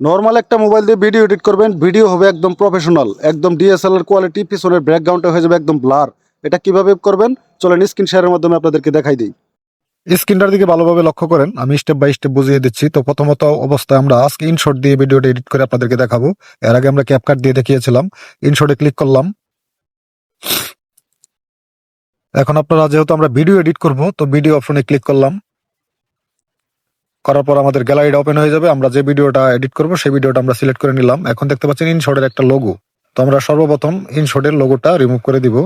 Normal একটা mobile দিয়ে video edit করবেন ভিডিও হবে একদম প্রফেশনাল একদম ডিএসএলআর কোয়ালিটি পিছনের ব্যাকগ্রাউন্ডটা হয়ে যাবে একদম ব্লার এটা কীভাবে করবেন? চলেন স্ক্রিন শেয়ারের মাধ্যমে আপনাদেরকে দেখাই দিই। স্ক্রিনটার দিকে ভালোভাবে লক্ষ্য করেন, আমি স্টেপ বাই স্টেপ বুঝিয়ে দিচ্ছি। তো প্রথমত অবস্থায় আমরা আজকে ইনশট দিয়ে ভিডিওটা এডিট করে আপনাদেরকে দেখাবো। এর আগে আমরা ক্যাপকাট দিয়ে দেখিয়েছিলাম ইনশটে ক্লিক করলাম। এখন আপনারা যেহেতু আমরা ভিডিও এডিট করব, তো ভিডিও অপশনে ক্লিক করলাম। করার পর আমাদের গ্যালারিটা ওপেন হয়ে যাবে। আমরা যে ভিডিওটা এডিট করব, সেই ভিডিওটা আমরা সিলেক্ট করে নিলাম। এখন দেখতে পাচ্ছেন ইনশটের একটা লোগো তো আমরা সর্বপ্রথম ইনশটের লোগোটা রিমুভ করে দিব।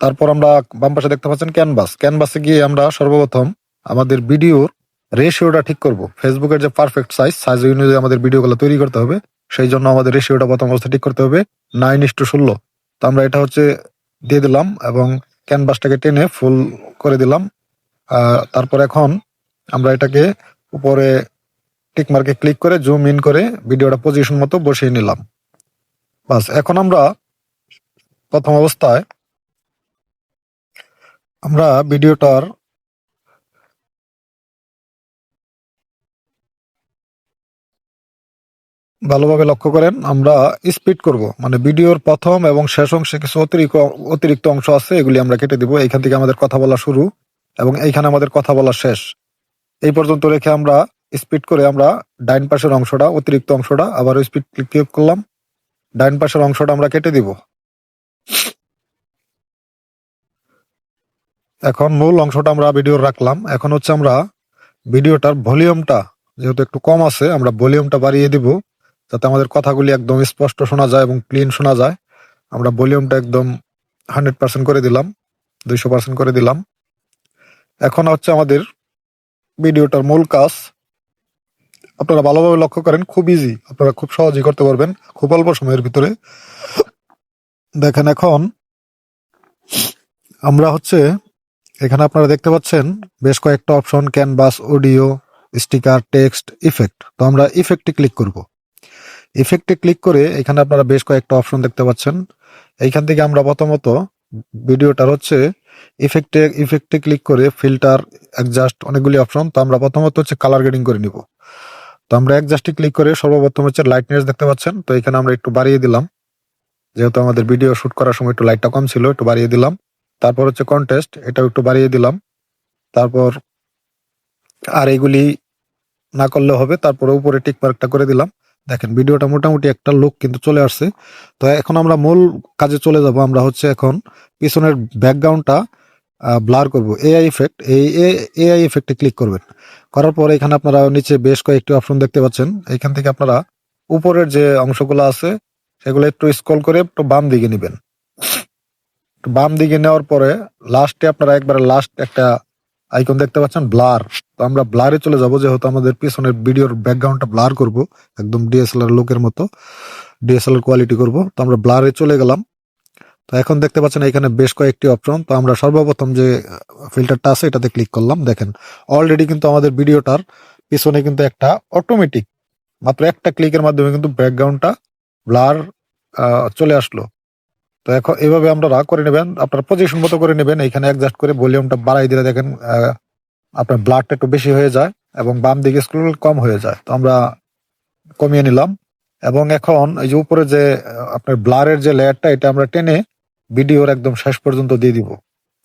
তারপর আমরা বাম পাশে দেখতে পাচ্ছেন ক্যানভাস ক্যানভাসে গিয়ে আমরা সর্বপ্রথম আমাদের ভিডিওর রেশিওটা ঠিক করব। ফেসবুকের যে পারফেক্ট সাইজ সাইজ অনুযায়ী আমাদের ভিডিওগুলো তৈরি করতে হবে। সেই জন্য আমাদের রেশিওটা প্রথম অবস্থা ঠিক করতে হবে নাইন ইস টু ষোলো। তো আমরা এটা হচ্ছে দিয়ে দিলাম এবং ক্যানভাসটাকে টেনে ফুল করে দিলাম। তারপর এখন আমরা এটাকে উপরে টিক মার্কে ক্লিক করে জুম ইন করে ভিডিওটা পজিশন মতো বসিয়ে নিলাম। বাস, এখন আমরা প্রথম অবস্থায় আমরা ভিডিওটার ভালোভাবে লক্ষ্য করেন, আমরা স্পিড করব। মানে ভিডিওর প্রথম এবং শেষ অংশে কিছু অতিরিক্ত অতিরিক্ত অংশ আছে, এগুলি আমরা কেটে দিব। এইখান থেকে আমাদের কথা বলা শুরু এবং এইখানে আমাদের কথা বলা শেষ। এই পর্যন্ত রেখে আমরা স্পিড করে আমরা ডাইন পাশের অংশটা, অতিরিক্ত অংশটা আবার স্পিড ক্লিক করলাম। ডাইন পাশের অংশটা আমরা কেটে দিব। এখন মূল অংশটা আমরা ভিডিও রাখলাম। এখন হচ্ছে আমরা ভিডিওটার ভলিউমটা, যেহেতু একটু কম আছে, আমরা ভলিউমটা বাড়িয়ে দিব, যাতে আমাদের কথাগুলি একদম স্পষ্ট শোনা যায় এবং ক্লিন শোনা যায়। আমরা ভলিউমটা একদম হান্ড্রেড পার্সেন্ট করে দিলাম, দুইশো পার্সেন্ট করে দিলাম। এখন হচ্ছে আমাদের ভিডিওটার মূল কাজ, আপনারা ভালোভাবে লক্ষ্য করেন, খুব ইজি আপনারা খুব সহজেই করতে পারবেন, খুব অল্প সময়ের ভিতরে। দেখেন এখন, আমরা হচ্ছে, এখানে আপনারা দেখতে পাচ্ছেন, বেশ কয়েকটা option canvas audio sticker text effect তো আমরা ইফেক্টে ক্লিক করব। ইফেক্টে ক্লিক করে এখানে আপনারা বেশ কয়েকটা অপশন দেখতে পাচ্ছেন। এইখান থেকে আমরা প্রথমত, ভিডিওটার হচ্ছে ইফেক্টে ইফেক্টে ক্লিক করে ফিল্টার অ্যাডজাস্ট অনেকগুলি অপশন তো আমরা প্রথমত হচ্ছে কালার গ্রেডিং করে নিব। তো আমরা অ্যাডজাস্টে ক্লিক করে সর্বপ্রথম হচ্ছে লাইটনেস দেখতে পাচ্ছেন, তো এখানে আমরা একটু বাড়িয়ে দিলাম। যেহেতু আমাদের ভিডিও শুট করার সময় একটু লাইটটা কম ছিল, একটু বাড়িয়ে দিলাম। তারপর হচ্ছে কন্টেস্ট এটাও একটু বাড়িয়ে দিলাম। তারপর আর এগুলি না করলে হবে, তারপরে উপরে টিক মার্কটা করে দিলাম। দেখেন ভিডিওটা মোটামুটি একটা লুক কিন্তু চলে আসছে। তো এখন আমরা মূল কাজে চলে যাব, আমরা হচ্ছে এখন পিছনের ব্যাকগ্রাউন্ডটা ব্লার করব। এআই ইফেক্ট এই এআই ইফেক্টে ক্লিক করবেন। করার পরে এখানে আপনারা নিচে বেশ কয়েকটি অপশন দেখতে পাচ্ছেন। এখান থেকে আপনারা উপরের যে অংশগুলো আছে, সেগুলো একটু স্ক্রল করে একটু বাম দিকে নেবেন। বাম দিকে নেওয়ার পরে লাস্টে আপনারা একবারে লাস্ট একটা আইকন দেখতে পাচ্ছেন ব্লার তো আমরা ব্লারে চলে যাব, যেহেতু আমাদের পিছনের ভিডিওর ব্যাকগ্রাউন্ডটা ব্লার করব, একদম ডিএসএলআর লোকের মতো। ডিএসএলআর কোয়ালিটি করব। তো আমরা ব্লারে চলে গেলাম। তো এখন দেখতে পাচ্ছেন এখানে বেশ কয়েকটি অপশন। তো আমরা সর্বপ্রথম যে ফিল্টারটা আছে, এটাতে ক্লিক করলাম। দেখেন অলরেডি কিন্তু আমাদের ভিডিওটার পিছনে কিন্তু একটা অটোমেটিক মাত্র একটা ক্লিকের মাধ্যমে কিন্তু ব্যাকগ্রাউন্ডটা ব্লার চলে আসলো। তো এখন এভাবে আমরা রাগ করে নেবেন, আপনার পজিশন মতো করে নেবেন, এখানে অ্যাডজাস্ট করে ভলিউমটা বাড়াই দিলে দেখেন আপনার ব্লাডটা একটু বেশি হয়ে যায় এবং বাম দিকে স্ক্রল কম হয়ে যায়। তো আমরা কমিয়ে নিলাম। এবং এখন এই যে উপরে যে আপনার ব্লারের যে লেয়ারটা এটা আমরা টেনে ভিডিওর একদম শেষ পর্যন্ত দিয়ে দিব।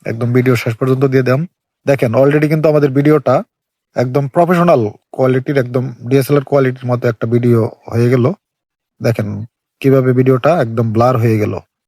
একদম ভিডিও শেষ পর্যন্ত দিয়ে দেন দেখেন অলরেডি কিন্তু আমাদের ভিডিওটা একদম প্রফেশনাল কোয়ালিটির একদম ডিএসএলআর কোয়ালিটির মতো একটা ভিডিও হয়ে গেল। দেখেন কীভাবে ভিডিওটা একদম ব্লার হয়ে গেল।